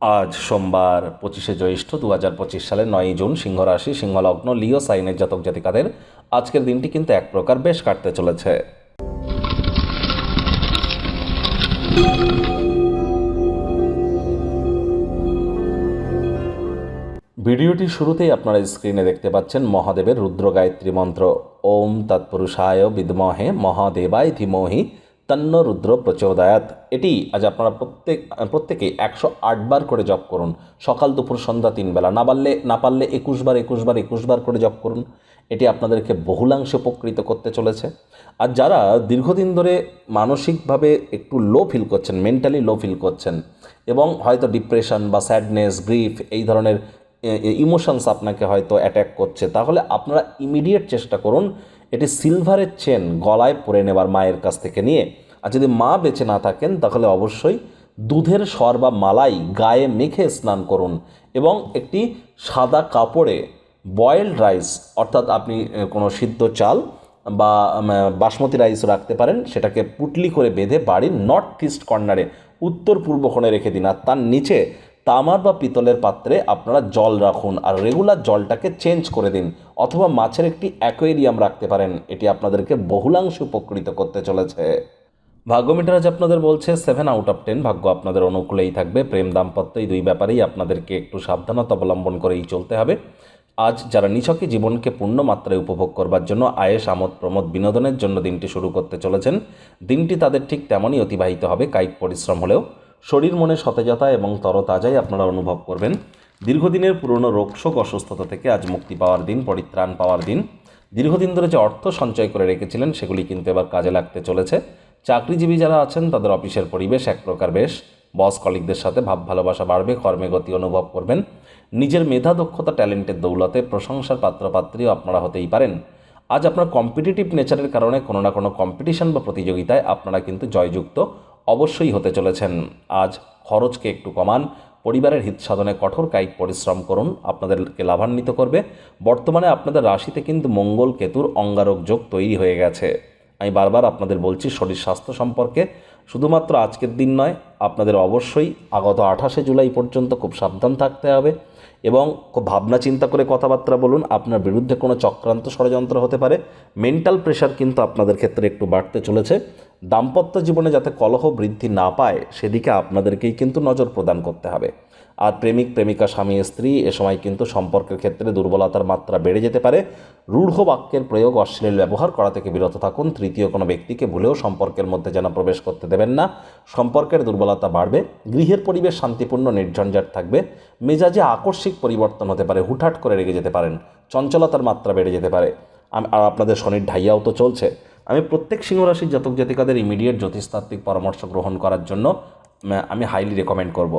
আজ সোমবার পঁচিশে জ্যৈষ্ঠ দু হাজার পঁচিশ সালের নয়ই জুন সিংহ রাশি সিংহলগ্ন, লিও সাইনের জাতক জাতিকাদের আজকের দিনটি কিন্তু এক প্রকার বেশ কাটতে চলেছে। ভিডিওটি শুরুতেই আপনারা স্ক্রিনে দেখতে পাচ্ছেন মহাদেবের রুদ্র গায়ত্রী মন্ত্র। ওম তৎপুরুষায় বিদ্মহে মহাদেবায় ধীমহি তন্ন রুদ্র প্রচোদয়াত। এটি আজ আপনারা প্রত্যেক প্রত্যেকেই একশো আটবার করে জপ করুন। সকাল, দুপুর, সন্ধ্যা, তিন বেলা। না পারলে না পারলে একুশবার একুশবার একুশবার করে জপ করুন। এটি আপনাদেরকে বহুলাংশে উপকৃত করতে চলেছে। আর যারা দীর্ঘদিন ধরে মানসিকভাবে একটু লো ফিল করছেন মেন্টালি লো ফিল করছেন এবং হয়তো ডিপ্রেশন বা স্যাডনেস গ্রিফ এই ধরনের ইমোশনস আপনাকে হয়তো অ্যাট্যাক করছে, তাহলে আপনারা ইমিডিয়েট চেষ্টা করুন এটি সিলভারের চেন গলায় পরে নেবার মায়ের কাছ থেকে নিয়ে। আর যদি মা বেঁচে না থাকেন, তাহলে অবশ্যই দুধের স্বর বা মালাই গায়ে মেখে স্নান করুন এবং একটি সাদা কাপড়ে বয়েলড রাইস অর্থাৎ আপনি কোনো সিদ্ধ চাল বা বাসমতি রাইস রাখতে পারেন, সেটাকে পুটলি করে বেঁধে বাড়ির নর্থ ইস্ট কর্নারে উত্তর পূর্ব কোণে রেখে দিন। আর তার নিচে তামার বা পিতলের পাত্রে আপনারা জল রাখুন আর রেগুলার জলটাকে চেঞ্জ করে দিন অথবা মাছের একটি অ্যাকোয়ারিয়াম রাখতে পারেন। এটি আপনাদেরকে বহুলাংশে উপকৃত করতে চলেছে। ভাগ্য মিটার আজ আপনাদের বলছে সেভেন আউট অফ টেন ভাগ্য আপনাদের অনুকূলেই থাকবে। প্রেম দাম্পত্য এই দুই ব্যাপারেই আপনাদেরকে একটু সাবধানতা অবলম্বন করেই চলতে হবে। আজ যারা নিছকে জীবনকে পূর্ণ মাত্রায় উপভোগ করবার জন্য আয়েস, আমোদ, প্রমোদ, বিনোদনের জন্য দিনটি শুরু করতে চলেছেন, দিনটি তাদের ঠিক তেমনই অতিবাহিত হবে, কায়িক পরিশ্রম হলেও। শরীর, মনে সতেজতা এবং তরতাজাই আপনারা অনুভব করবেন। দীর্ঘদিনের পুরনো রোগশোক অসুস্থতা থেকে আজ মুক্তি পাওয়ার দিন, পরিত্রাণ পাওয়ার দিন। দীর্ঘদিন ধরে যে অর্থ সঞ্চয় করে রেখেছিলেন, সেগুলি কিন্তু এবার কাজে লাগতে চলেছে। চাকরিজীবী যারা আছেন, তাদের অফিসের পরিবেশ এক প্রকার বেশ। বস কলিকদের সাথে ভাব ভালোবাসা বাড়বে, কর্মে গতি অনুভব করবেন। নিজের মেধা, দক্ষতা, ট্যালেন্টের দৌলতে প্রশংসার পাত্রপাত্রীও আপনারা হতেই পারেন। আজ আপনার কম্পিটিটিভ নেচারের কারণে কোনো না কোনো কম্পিটিশন বা প্রতিযোগিতায় আপনারা কিন্তু জয়যুক্ত অবশ্যই হতে চলেছেন। আজ খরচকে একটু কমান, পরিবারের হিত সাধনে কঠোর কায়িক পরিশ্রম করুন, আপনাদেরকে লাভান্বিত করবে। বর্তমানে আপনাদের রাশিতে কিন্তু মঙ্গল, কেতুর অঙ্গারক যোগ তৈরি হয়ে গেছে। আমি বারবার আপনাদের বলছি, শরীর স্বাস্থ্য সম্পর্কে শুধুমাত্র আজকের দিন নয়, আপনাদের অবশ্যই আগত আঠাশে জুলাই পর্যন্ত খুব সাবধান থাকতে হবে এবং খুব ভাবনা চিন্তা করে কথাবার্তা বলুন, আপনার বিরুদ্ধে কোনো চক্রান্ত ষড়যন্ত্র হতে পারে। মেন্টাল প্রেশার কিন্তু আপনাদের ক্ষেত্রে একটু বাড়তে চলেছে। দাম্পত্য জীবনে যাতে কলহ বৃদ্ধি না পায়, সেদিকে আপনাদেরকেই কিন্তু নজর প্রদান করতে হবে। আর প্রেমিক, প্রেমিকা, স্বামী, স্ত্রী এ সময় কিন্তু সম্পর্কের ক্ষেত্রে দুর্বলতার মাত্রা বেড়ে যেতে পারে। রূঢ় বাক্যের প্রয়োগ, অশ্লীল ব্যবহার করা থেকে বিরত থাকুন। তৃতীয় কোনো ব্যক্তিকে ভুলেও সম্পর্কের মধ্যে যেন প্রবেশ করতে দেবেন না। সম্পর্কের দুর্বলতা বাড়বে, গৃহের পরিবেশ শান্তিপূর্ণ, নির্ঝঞ্ঝাট থাকবে। মেজাজে আকস্মিক পরিবর্তন হতে পারে, হুটহাট করে রেগে যেতে পারেন। চঞ্চলতার মাত্রা বেড়ে যেতে পারে। আর আপনাদের শনির ঢাইয়াও তো চলছে। আমি প্রত্যেক সিংহরাশির জাতক জাতিকাদের ইমিডিয়েট জ্যোতিষতাত্ত্বিক পরামর্শ গ্রহণ করার জন্য আমি হাইলি রেকমেন্ড করব।